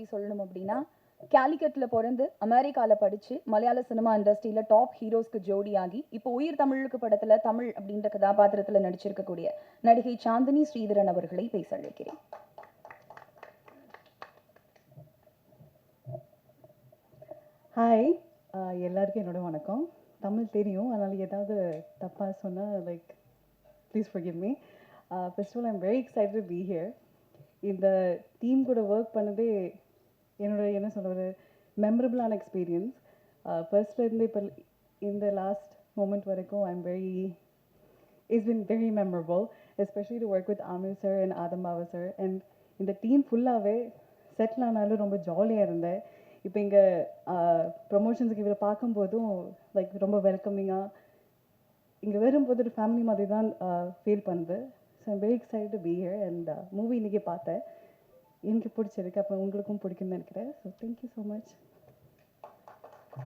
பற்றி சொல்லணும் அப்படின்னா கேலிக்கட்டில் பிறந்து அமெரிக்காவில் படித்து மலையாள சினிமா இண்டஸ்ட்ரியில் டாப் ஹீரோஸ்க்கு ஜோடியாகி இப்போ உயிர் தமிழுக்கு படத்தில் தமிழ் அப்படின்ற கதாபாத்திரத்தில் நடிச்சிருக்கக்கூடிய நடிகை சாந்தினி ஸ்ரீதரன் அவர்களை பேச அழைக்கிறேன். ஹாய் எல்லாருக்கும் என்னோட வணக்கம். தமிழ் தெரியும். அதனால் ஏதாவது தப்பாக சொன்னால் like please forgive me festival I'm very all be here இந்த டீம் கூட ஒர்க் பண்ணதே என்னோட என்ன சொல்கிறது மெமரபிளான எக்ஸ்பீரியன்ஸ் ஃபர்ஸ்ட்லேருந்து இப்போ இந்த லாஸ்ட் மூமெண்ட் வரைக்கும் I am very it's been very memorable especially to work with Aamir sir and Adam Baba sir and இந்த டீம் ஃபுல்லாகவே செட்டில் ஆனாலும் ரொம்ப ஜாலியாக இருந்தேன். இப்போ இங்கே ப்ரொமோஷன்ஸுக்கு uh, இவரை பார்க்கும்போதும் லைக் ரொம்ப வெல்கமிங்காக இங்கே வரும்போது ஒரு ஃபேமிலி மாதிரி தான் ஃபீல் uh, பண்ணுது. So I'm very excite to be here and movie இன்றைக்கி பார்த்தேன். எனக்கு பிடிச்சிருக்கு அப்போ உங்களுக்கும் பிடிக்கும்னு நினைக்கிறேன். So thank you so much